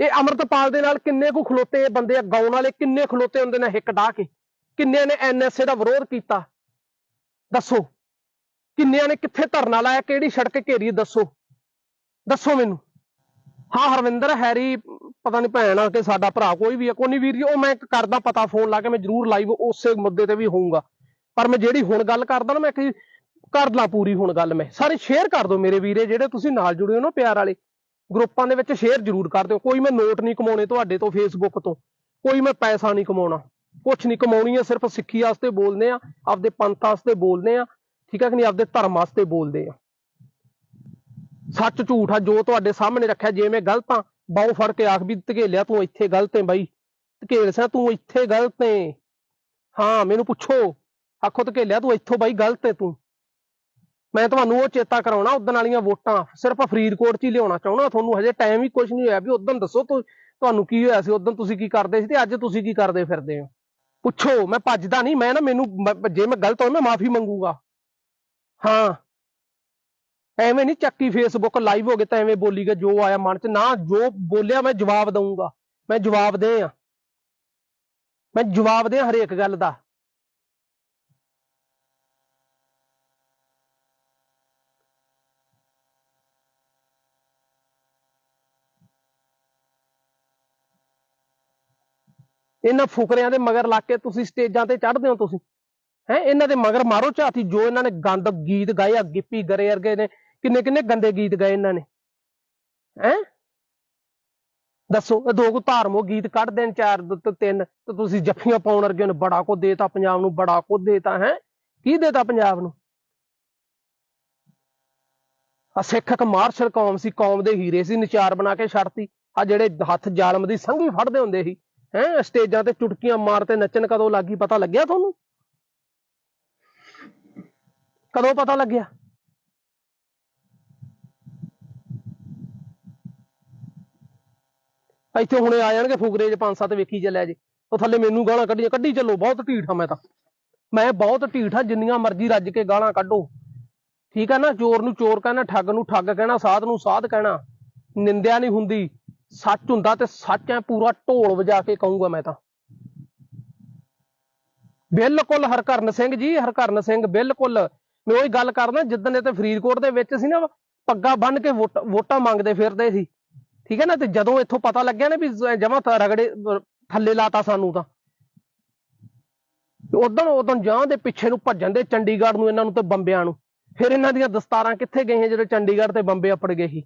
ਇਹ ਅਮਰਤਪਾਲ ਦੇ ਨਾਲ ਕਿੰਨੇ ਕੁ ਖਲੋਤੇ ਬੰਦੇ ਆ? ਗਾਉਣ ਵਾਲੇ ਕਿੰਨੇ ਖਲੋਤੇ ਹੁੰਦੇ ਨੇ ਹਿੱਕ ਡਾਹ ਕੇ? ਕਿੰਨਿਆਂ ਨੇ ਐਨਐਸਏ ਦਾ ਵਿਰੋਧ ਕੀਤਾ? ਦੱਸੋ। ਕਿੰਨਿਆਂ ਨੇ ਕਿੱਥੇ ਧਰਨਾ ਲਾਇਆ? ਕਿਹੜੀ ਸੜਕ ਘੇਰੀ? ਦੱਸੋ। ਦੱਸੋ ਮੈਨੂੰ। ਹਾਂ, ਹਰਵਿੰਦਰ, ਹੈਰੀ, ਪਤਾ ਨਹੀਂ ਭੈਣ ਆ ਕਿ ਸਾਡਾ ਭਰਾ ਕੋਈ ਵੀ ਆ, ਕੋਈ ਨਹੀਂ ਵੀਰ ਜੀ, ਉਹ ਮੈਂ ਕਰਦਾ ਪਤਾ ਫੋਨ ਲਾ ਕੇ ਮੈਂ ਜ਼ਰੂਰ ਲਾਈਵ ਉਸੇ ਮੁੱਦੇ ਤੇ ਵੀ ਹੋਊਗਾ। ਪਰ ਮੈਂ ਜਿਹੜੀ ਹੁਣ ਗੱਲ ਕਰਦਾ ਨਾ, ਮੈਂ ਕਿ ਕਰ ਲਾਂ ਪੂਰੀ ਹੁਣ ਗੱਲ ਮੈਂ। ਸਾਰੇ ਸ਼ੇਅਰ ਕਰ ਦਿਓ ਮੇਰੇ ਵੀਰੇ, ਜਿਹੜੇ ਤੁਸੀਂ ਨਾਲ ਜੁੜੇ ਹੋ ਨਾ ਪਿਆਰ ਵਾਲੇ। ਗਰੁੱਪਾਂ ਦੇ ਵਿੱਚ ਸ਼ੇਅਰ ਜ਼ਰੂਰ ਕਰ ਦਿਓ। ਕੋਈ ਮੈਂ ਨੋਟ ਨਹੀਂ ਕਮਾਉਣੇ ਤੁਹਾਡੇ ਤੋਂ ਫੇਸਬੁੱਕ ਤੋਂ। ਕੋਈ ਮੈਂ ਪੈਸਾ ਨਹੀਂ ਕਮਾਉਣਾ। ਕੁਛ ਨਹੀਂ ਕਮਾਉਣੀ ਹੈ, ਸਿਰਫ ਸਿੱਖੀ ਵਾਸਤੇ ਬੋਲਦੇ ਆ ਆਪਦੇ ਪੰਥ ਵਾਸਤੇ ਬੋਲਦੇ ਆ ਠੀਕ ਹੈ ਕਿ ਨਹੀਂ? ਆਪਦੇ ਧਰਮ ਵਾਸਤੇ ਬੋਲਦੇ ਆ ਸੱਚ ਝੂਠ ਆ, ਜੋ ਤੁਹਾਡੇ ਸਾਹਮਣੇ ਰੱਖਿਆ, ਜੇ ਮੈਂ ਗਲਤ ਆ ਬਾਹੋਂ ਫੜ ਕੇ ਆਖ ਵੀ ਧਕੇਲਿਆ, ਤੂੰ ਇੱਥੇ ਗਲਤ ਹੈ ਬਾਈ। ਧਕੇਲ ਸਿਆ, ਤੂੰ ਇੱਥੇ ਗਲਤ ਹੈ। ਹਾਂ, ਮੈਨੂੰ ਪੁੱਛੋ। ਆਖੋ ਧਕੇਲਿਆ, ਤੂੰ ਇੱਥੋਂ ਬਾਈ ਗਲਤ ਹੈ ਤੂੰ। ਮੈਂ ਤੁਹਾਨੂੰ ਉਹ ਚੇਤਾ ਕਰਾਉਣਾ ਉਦੋਂ ਵਾਲੀਆਂ ਵੋਟਾਂ। ਸਿਰਫ ਫਰੀਦਕੋਟ 'ਚ ਹੀ ਲਿਆਉਣਾ ਚਾਹੁੰਦਾ, ਤੁਹਾਨੂੰ ਹਜੇ ਟਾਈਮ ਹੀ ਕੁਝ ਨਹੀਂ ਹੋਇਆ ਵੀ ਉਦੋਂ ਦੱਸੋ ਤੁਹਾਨੂੰ ਕੀ ਹੋਇਆ ਸੀ ਉਦੋਂ ਤੁਸੀਂ ਕੀ ਕਰਦੇ ਸੀ ਤੇ ਅੱਜ ਤੁਸੀਂ ਕੀ ਕਰਦੇ ਫਿਰਦੇ ਹੋ? ਪੁੱਛੋ, ਮੈਂ ਭੱਜਦਾ ਨਹੀਂ, ਮੈਂ ਨਾ ਮੈਨੂੰ ਜੇ ਮੈਂ ਗਲਤ ਹੋਇਆ ਮੈਂ ਮਾਫੀ ਮੰਗੂਗਾ। ਹਾਂ। ਐਵੇਂ ਨਹੀਂ ਚੱਕੀ ਫੇਸਬੁੱਕ ਲਾਈਵ ਹੋ ਗਏ ਤਾਂ ਐਵੇਂ ਬੋਲੀ ਗਏ, ਜੋ ਆਇਆ ਮਨ 'ਚ, ਨਾ ਜੋ ਬੋਲਿਆ ਮੈਂ ਜਵਾਬ ਦਊਂਗਾ। ਮੈਂ ਜਵਾਬ ਦੇ ਆ। ਮੈਂ ਜਵਾਬ ਦੇ ਹਰੇਕ ਗੱਲ ਦਾ। ਇਹਨਾਂ ਫੁਕਰਿਆਂ ਦੇ ਮਗਰ ਲੱਗ ਕੇ ਤੁਸੀਂ ਸਟੇਜਾਂ ਤੇ ਚੜ੍ਹਦੇ ਹੋ ਤੁਸੀਂ। ਹੈ, ਇਹਨਾਂ ਦੇ ਮਗਰ ਮਾਰੋ ਝਾਤੀ, ਜੋ ਇਹਨਾਂ ਨੇ ਗੰਦ ਗੀਤ ਗਾਏ, ਆ ਗਿੱਪੀ ਗਰੇ ਵਰਗੇ ਨੇ, ਕਿੰਨੇ ਕਿੰਨੇ ਗੰਦੇ ਗੀਤ ਗਾਏ ਇਹਨਾਂ ਨੇ। ਹੈ? ਦੱਸੋ, ਇਹ ਦੋ ਕੁ ਧਾਰਮੋ ਗੀਤ ਕੱਢ ਦੇਣ ਚਾਰ ਤੇ, ਤਿੰਨ, ਤੇ ਤੁਸੀਂ ਜੱਫੀਆਂ ਪਾਉਣ ਵਰਗੇ ਨੇ, ਬੜਾ ਕੁ ਦੇਤਾ ਪੰਜਾਬ ਨੂੰ, ਬੜਾ ਕੁ ਦੇਤਾ, ਹੈ? ਕੀ ਦੇਤਾ ਪੰਜਾਬ ਨੂੰ? ਆ ਸਿੱਖ ਇੱਕ ਮਾਰਸ਼ਲ ਕੌਮ ਸੀ, ਕੌਮ ਦੇ ਹੀਰੇ ਸੀ, ਨਿਚਾਰ ਬਣਾ ਕੇ ਛੱਡਤੀ। ਆ ਜਿਹੜੇ ਹੱਥ ਜ਼ਾਲਮ ਦੀ ਸੰਗੀ ਫੜਦੇ ਹੁੰਦੇ ਸੀ ਹੈ, ਸਟੇਜਾਂ ਤੇ ਚੁਟਕੀਆਂ ਮਾਰ ਤੇ ਨੱਚਣ ਕਦੋਂ ਲੱਗੀ, ਪਤਾ ਲੱਗਿਆ ਤੁਹਾਨੂੰ? ਕਦੋਂ ਪਤਾ ਲੱਗਿਆ? ਇੱਥੇ ਹੁਣੇ ਆ ਜਾਣਗੇ ਫੁਗਰੇ ਚ, ਪੰਜ ਸੱਤ ਵੇਖੀ ਚੱਲਿਆ ਜੇ। ਉਹ ਥੱਲੇ ਮੈਨੂੰ ਗਾਲਾਂ ਕੱਢੀਆਂ, ਕੱਢੀ ਚੱਲੋ, ਬਹੁਤ ਢੀਠ ਆ ਮੈਂ ਤਾਂ। ਮੈਂ ਬਹੁਤ ਢੀਠ ਆ, ਜਿੰਨੀਆਂ ਮਰਜ਼ੀ ਰੱਜ ਕੇ ਗਾਲਾਂ ਕੱਢੋ। ਠੀਕ ਹੈ ਨਾ, ਚੋਰ ਨੂੰ ਚੋਰ ਕਹਿਣਾ, ਠੱਗ ਨੂੰ ਠੱਗ ਕਹਿਣਾ, ਸਾਧ ਨੂੰ ਸਾਧ ਕਹਿਣਾ। ਨਿੰਦਿਆ ਨਹੀਂ ਹੁੰਦੀ। ਸੱਚ ਹੁੰਦਾ ਤੇ ਸੱਚ ਐ, ਪੂਰਾ ਢੋਲ ਵਜਾ ਕੇ ਕਹੂੰਗਾ ਮੈਂ ਤਾਂ। ਬਿਲਕੁਲ ਹਰਕਰਨ ਸਿੰਘ ਜੀ, ਹਰਕਰਨ ਸਿੰਘ, ਬਿਲਕੁਲ। ਮੈਂ ਉਹੀ ਗੱਲ ਕਰਦਾ, ਜਿੱਦਣ ਇਹ ਤੇ ਫਰੀਦਕੋਟ ਦੇ ਵਿੱਚ ਸੀ ਨਾ, ਪੱਗਾ ਬੰਨ ਕੇ ਵੋਟ- ਵੋਟਾਂ ਮੰਗਦੇ ਫਿਰਦੇ ਸੀ। ਠੀਕ ਹੈ ਨਾ, ਤੇ ਜਦੋਂ ਇੱਥੋਂ ਪਤਾ ਲੱਗਿਆ ਨਾ ਵੀ ਜਮਾ ਰਗੜੇ, ਅਹ, ਥੱਲੇ ਲਾਤਾ ਸਾਨੂੰ ਤਾਂ ਉਦੋਂ ਉਦੋਂ ਜਾਂ ਦੇ ਪਿੱਛੇ ਨੂੰ ਭੱਜਣ ਦੇ ਚੰਡੀਗੜ੍ਹ ਨੂੰ ਇਹਨਾਂ ਨੂੰ ਤੇ ਬੰਬਿਆਂ ਨੂੰ। ਫਿਰ ਇਹਨਾਂ ਦੀਆਂ ਦਸਤਾਰਾਂ ਕਿੱਥੇ ਗਈਆਂ ਜਦੋਂ ਚੰਡੀਗੜ੍ਹ ਤੇ ਬੰਬੇ ਅਪੜ ਗਏ ਸੀ?